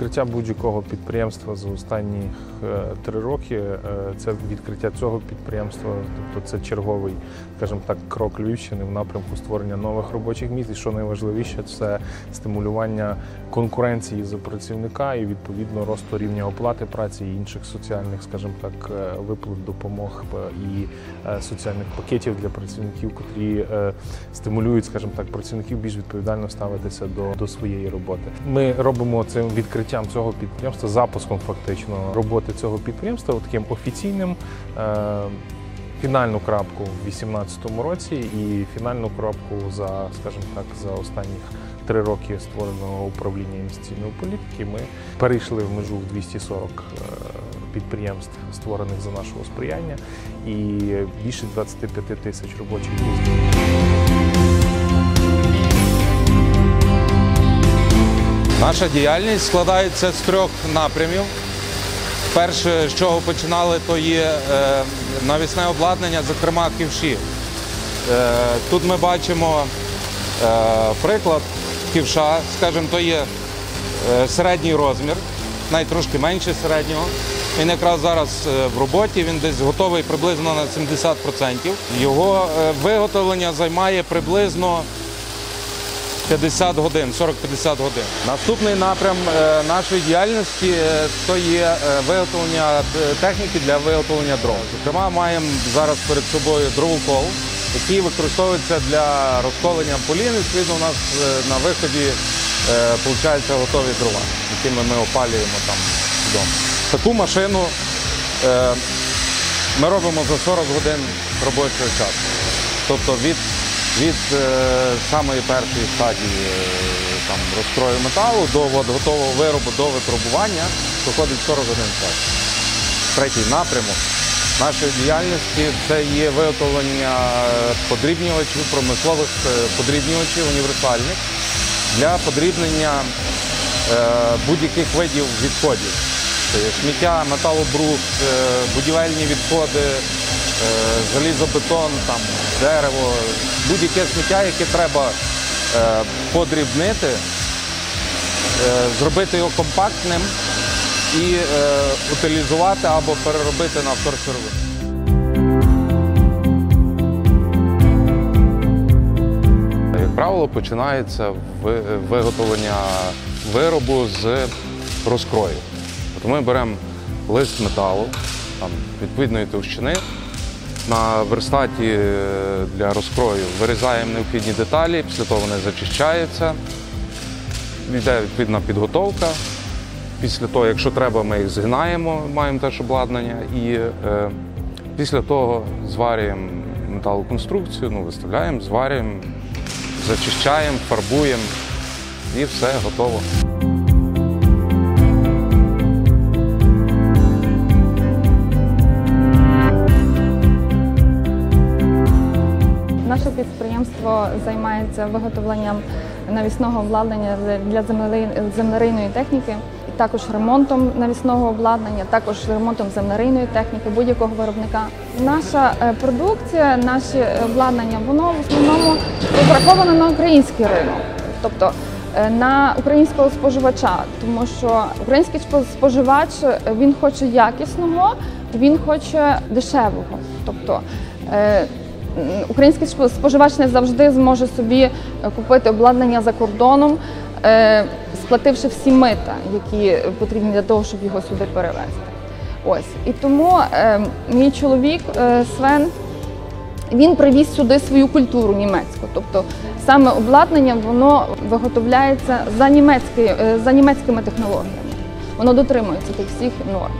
Відкриття будь-якого підприємства за останні е, три роки е, це відкриття цього підприємства, тобто це черговий, скажімо так, крок Львівщини в напрямку створення нових робочих місць. І що найважливіше, це стимулювання конкуренції за працівника і відповідно росту рівня оплати праці і інших соціальних, скажімо так, е, виплат, допомог і соціальних пакетів для працівників, котрі стимулюють, скажімо так, працівників більш відповідально ставитися до, до своєї роботи. Ми робимо цим відкриттям цього підприємства, запуском фактично роботи цього підприємства, таким офіційним. Е, Фінальну крапку в 2018 році і фінальну крапку за, скажімо так, за останніх три роки створеного управління інвестиційної політики. Ми перейшли в межу в 240 е, підприємств, створених за нашого сприяння, і більше 25 тисяч робочих місць. Наша діяльність складається з трьох напрямів. Перше, з чого починали, то є е, навісне обладнання, зокрема ківші. Е, тут ми бачимо е, приклад ківша, скажімо, то є середній розмір, навіть трошки менше середнього. Він якраз зараз в роботі, він десь готовий приблизно на 70%. Його виготовлення займає приблизно 50 годин, 40-50 годин. Наступний напрям е, нашої діяльності е, то є е, виготовлення техніки для виготовлення дров. Зокрема, маємо зараз перед собою дровокол, який використовується для розколення полін. Відповідно, у нас на виході виходить готові дрова, якими ми опалюємо там вдома. Таку машину ми робимо за 40 годин робочого часу. Тобто від, від е, самої першої стадії е, там, розкрою металу до готового виробу, до випробування проходить 40 годин часу. Третій напрямок нашої діяльності це є виготовлення подрібнювачів, промислових е, подрібнювачів універсальних для подрібнення будь-яких видів відходів. Сміття, металобрухт, е, будівельні відходи, залізобетон, там, дерево, будь-яке сміття, яке треба е, подрібнити, е, зробити його компактним і е, утилізувати або переробити на вторсировину. Правило, починається виготовлення виробу з розкрою. Тобто ми беремо лист металу там, відповідної товщини. На верстаті е, для розкрою вирізаємо необхідні деталі, після того вони зачищаються, йде відповідна підготовка. Після того, якщо треба, ми їх згинаємо, маємо теж обладнання, і е, після того зварюємо металоконструкцію, ну, виставляємо, зварюємо, зачищаємо, фарбуємо і все готово. Підприємство займається виготовленням навісного обладнання для землери- землерийної техніки, також ремонтом навісного обладнання, також ремонтом землерийної техніки будь-якого виробника. Наша е, продукція, наші обладнання, воно в основному розраховано на український ринок, тобто е, на українського споживача, тому що український споживач е, він хоче якісного, він хоче дешевого. Тобто Український спо- споживач не завжди зможе собі е, купити обладнання за кордоном, е, сплативши всі мита, які потрібні для того, щоб його сюди перевезти. Ось і тому е, мій чоловік Свен він привіз сюди свою культуру німецьку. Тобто саме обладнання воно виготовляється за, німецькою, е, за німецькими технологіями. Воно дотримується тих всіх норм.